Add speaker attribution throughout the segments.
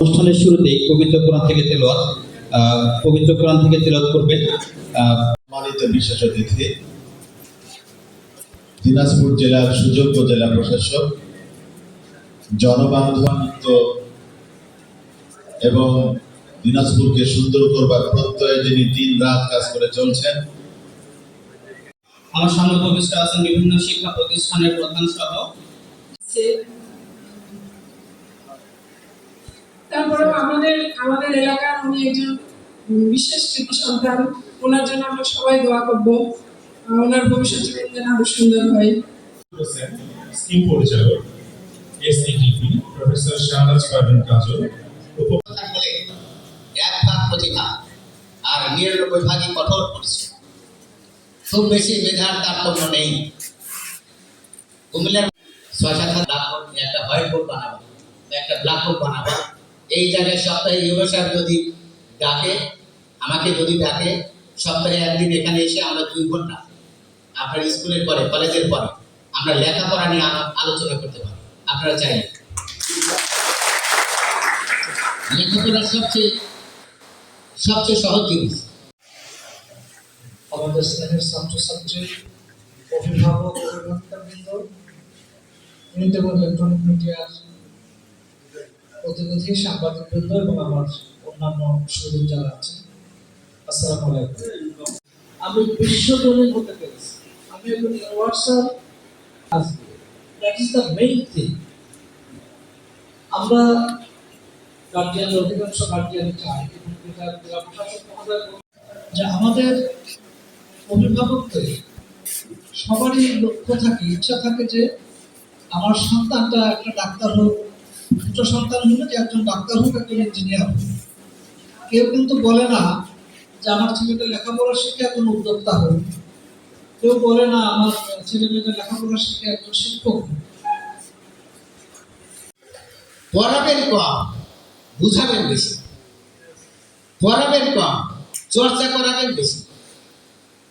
Speaker 1: অনুষ্ঠানের শুরুতেই পবিত্র কোরআন থেকে আহ, পবিত্র কোরআন থেকে করবেন আহ,
Speaker 2: সম্মানিত বিশেষ অতিথি। দিনাজপুর জেলার সুযোগ্য জেলা প্রশাসক জনবান্ধবমুক্ত এবং দিনাজপুরকে সুন্দর করবার প্রত্যয়ে যিনি দিন রাত কাজ করে চলছেন।
Speaker 1: আমার সামনে উপবিষ্ট আছেন বিভিন্ন শিক্ষা প্রতিষ্ঠানের প্রধান সহ
Speaker 3: তারপরে আমাদের আমাদের এলাকার উনি একজন বিশেষ কৃতি সন্তান ওনার জন্য আমরা সবাই দোয়া করব। ওনার ভবিষ্যৎ জীবন যেন আরও সুন্দর হয়।
Speaker 4: স্কিম পরিচালক। এসইটিপি প্রফেসর শাহরাজ পারভিন কাজল
Speaker 5: বলে এক ভাগ প্রতিভা আর নিরানব্বই ভাগই কঠোর পরিশ্রম। খুব বেশি মেধার তারতম্য নেই। কুমিল্লার একটা হোয়াইট বোর্ড বানাবো, একটা ব্ল্যাকবোর্ড বানাবো। এই জায়গায় সপ্তাহে যদি ডাকে, আমাকে যদি ডাকে, সপ্তাহে একদিন এখানে এসে আমরা দুই ঘণ্টা আপনার স্কুলের পরে, কলেজের পরে আমরা লেখাপড়া নিয়ে আলোচনা করতে পারি আপনারা চাইলে। লেখাপড়ার সবচেয়ে সবচেয়ে সহজ জিনিস।
Speaker 6: আমাদের স্নেহের ছাত্রছাত্রী অভিভাবক অভিভাবকবৃন্দ প্রিন্ট এবং ইলেকট্রনিক মিডিয়ার প্রতিনিধি সাংবাদিকবৃন্দ এবং আমার অন্যান্য সুযোগ যারা আছেন আসসালামু আলাইকুম। আমি বিশ্বজনীন হতে পেরেছি। আমি একজন ইউনিভার্সাল আমাদের অভিভাবকদের সবারই লক্ষ্য থাকে, ইচ্ছা থাকে যে আমার সন্তানটা একটা ডাক্তার হোক, দুটো সন্তান হলে যে একজন ডাক্তার হোক, একজন ইঞ্জিনিয়ার হোক। কেউ কিন্তু বলে না যে আমার ছেলেটা লেখাপড়া শিখে একজন উদ্যোক্তা হোক। কেউ বলে না, আমার ছেলে মেয়েটা লেখাপড়া শিখে একজন শিক্ষক।
Speaker 5: পড়াবেন কম, বুঝাবেন বেশি। পড়াবেন কম, চর্চা করাবেন বেশি।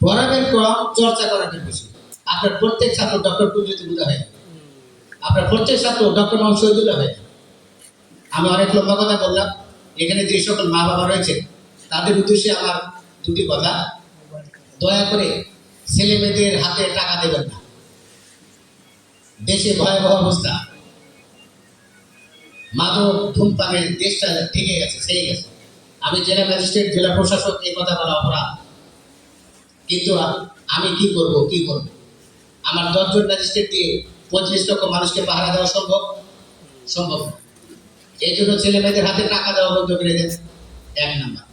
Speaker 5: পড়াবেন কম, চর্চা করাবেন বেশি। আপনার প্রত্যেক ছাত্র ডক্টর কুঞ্জিত বুঝা হয় আপনার প্রত্যেক ছাত্র ডক্টর মোহাম্মদ শহীদুল্লাহ হয় আমি অনেক লম্বা কথা বললাম। এখানে যে সকল মা বাবা রয়েছে, তাদের উদ্দেশ্যে আমার দুটি কথা। দয়া করে ছেলে মেয়েদের হাতে টাকা দেবেন না। দেশে ভয়াবহ অবস্থা। মাদক ধূমপানের দেশটা ঠেকে গেছে সেই গেছে। আমি জেলা ম্যাজিস্ট্রেট, জেলা প্রশাসক, এই কথা বলা অপরাধ। কিন্তু আমি কি করব কি করব? আমার দশজন ম্যাজিস্ট্রেট দিয়ে পঁচিশ লক্ষ মানুষকে পাহারা দেওয়া সম্ভব? সম্ভব। এই জন্য ছেলে মেয়েদের হাতে টাকা দেওয়া বন্ধ করে দেন। এক নাম্বার।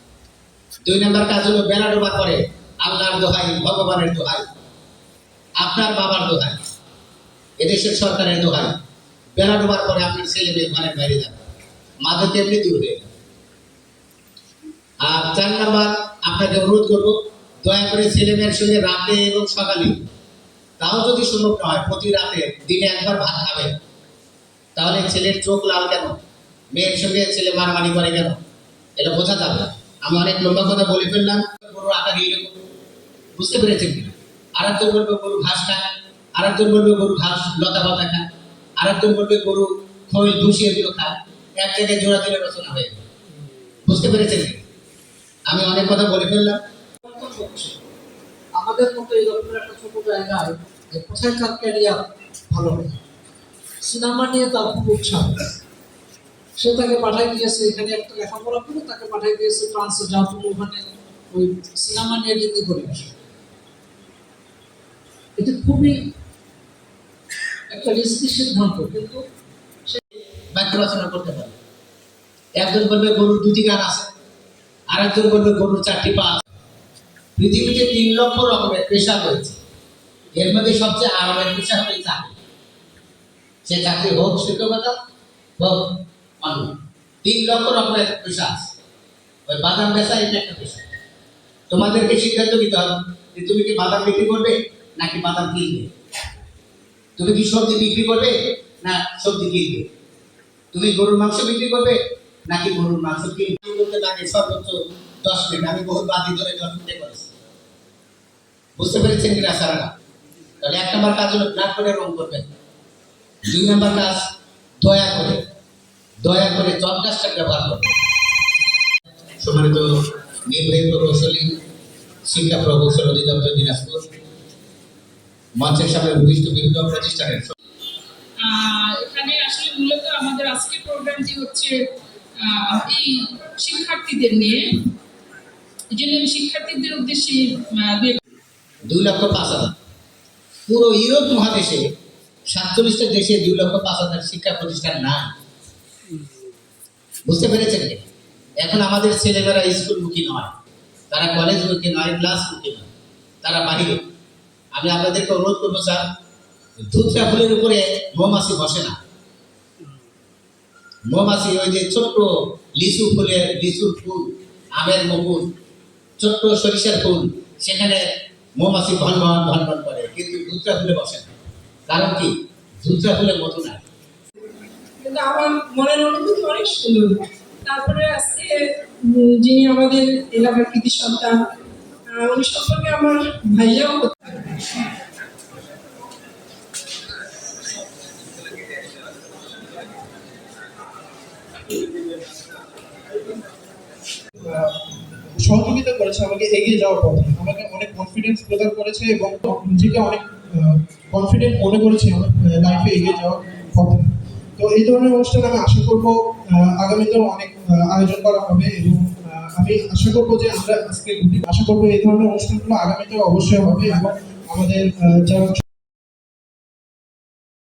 Speaker 5: দুই নাম্বার কাজ হলো বেলা ডোবা করে। আল্লাহর দোহাই, ভগবানের দোহাই, আপনার বাবার দোহাই, এদেশের সরকারের দোহাই। বেলা ডোবার পরে আপনার ছেলে মেয়ে ঘরের বাইরে যাবে। মাদক এমনি দূর হয়ে আর চার নাম্বার, আপনাকে অনুরোধ করব, দয়া করে ছেলে মেয়ের সঙ্গে রাতে এবং সকালে, তাও যদি সম্ভব না হয়, প্রতি রাতে দিনে একবার ভাত খাবেন। তাহলে ছেলের চোখ লাল কেন? মেয়ের সঙ্গে ছেলে মারামারি করে কেন? এটা বোঝা যাবে। আমি অনেক লম্বা কথা বলে ফেললাম গরু আকার এইরকম বুঝতে পেরেছেন কিনা? আর একজন বলবে গরু ঘাস খায় আর একজন বলবে গরু ঘাস লতা পাতা খায় আর একজন বলবে গরু খৈল ভুসি এগুলো খায়। এক জায়গায় জোড়া দিলে রচনা হয়ে যাবে। বুঝতে পেরেছেন? আমি অনেক কথা বলে ফেললাম।
Speaker 6: আমাদের মতো এই রকমের একটা ছোট জায়গায় ক্যারিয়ার ভালো সিনেমা নিয়ে তার খুব উৎসাহ। সে তাকে পাঠাই দিয়েছে, এখানে একটা লেখাপড়া করে তাকে পাঠাই দিয়েছে, ফ্রান্সে তুমি ওখানে। ওই সিনেমা নিয়ে ডিগ্রি করে এটা খুবই একটা রিস্কি সিদ্ধান্ত কিন্তু
Speaker 5: বাক্য রচনা করতে পারে। একজন বলবে গরুর দুটি গান আছে আর একজন বলবে গরুর চারটি পা আছে। পৃথিবীতে তিন লক্ষ রকমের পেশা রয়েছে। এর মধ্যে সবচেয়ে আরামের পেশা হলো চাকরি সে চাকরি হোক শিক্ষকতা হোক তিন লক্ষ রকমের পেশা আছে। ওই বাদাম বেচা এটা একটা পেশা। তোমাদেরকে সিদ্ধান্ত নিতে হবে যে তুমি কি বাদাম বিক্রি করবে? নাকি বাদাম কিনবে? তুমি কি সবজি বিক্রি করবে না সবজি কিনবে? তুমি গরুর মাংস বিক্রি করবে নাকি গরুর মাংস কিনতে করতে লাগে সর্বোচ্চ দশ মিনিট। আমি বহুত বাদি ধরে দশ মিনিটে করেছি। বুঝতে পেরেছেন কিনা সারারা? তাহলে এক নম্বর কাজ হলো ব্ল্যাক করে রং করবেন। দুই নম্বর কাজ, দয়া করে দয়া করে ডাস্টার ব্যবহার করবেন। সম্মানিত নির্বাহী প্রকৌশলী, শিক্ষা প্রকৌশল অধিদপ্তর দিনাজপুর। মঞ্চের সামনে ভূমিষ্ঠ বিভিন্ন প্রতিষ্ঠানের
Speaker 7: এখানে আসলে মূলত আমাদের আজকের প্রোগ্রামটি হচ্ছে এই শিক্ষার্থীদের নিয়ে। এই জন্য আমি শিক্ষার্থীদের উদ্দেশ্যে
Speaker 5: দুই লক্ষ পাঁচ হাজার। পুরো ইউরোপ মহাদেশে সাতচল্লিশটা দেশে দুই লক্ষ পাঁচ হাজার শিক্ষা প্রতিষ্ঠান না বুঝতে পেরেছেন? এখন আমাদের ছেলেমেয়েরা স্কুলমুখী নয় তারা কলেজ কলেজমুখী নয় ক্লাস ক্লাসমুখী নয় তারা বাহিরে। আমি আপনাদেরকে অনুরোধ করব, স্যার, ধুতরা ফুলের উপরে মৌমাছি বসে না। মৌমাছি ওই যে ছোট্ট লিচু ফুলের, লিচুর ফুল, আমের মুকুল ছোট্ট সরিষার ফুল, সেখানে মৌমাছি ভন ভন ভন ভন করে, কিন্তু ধুতরা ফুলে বসে না। কারণ কি? ধুতরা ফুলের মতো না।
Speaker 3: কিন্তু আমার মনের অনুভূতি অনেক সুন্দর। তারপরে আজকে যিনি আমাদের এলাকার কৃতি সন্তান উনি সম্পর্কে আমার ভাইয়াও।
Speaker 8: সহযোগিতা করেছে, আমাকে এগিয়ে যাওয়ার পথে। আমাকে অনেক কনফিডেন্স প্রদান করেছে এবং নিজেকে অনেক কনফিডেন্ট মনে করেছি আমার লাইফে এগিয়ে যাওয়ার পথে। তো এই ধরনের অনুষ্ঠান আমি আশা করব আগামীতেও অনেক আয়োজন করা হবে এবং আমি আশা করব যে আমরা আজকে আশা করব এই ধরনের অনুষ্ঠানগুলো আগামীতেও অবশ্যই হবে এবং আমাদের যারা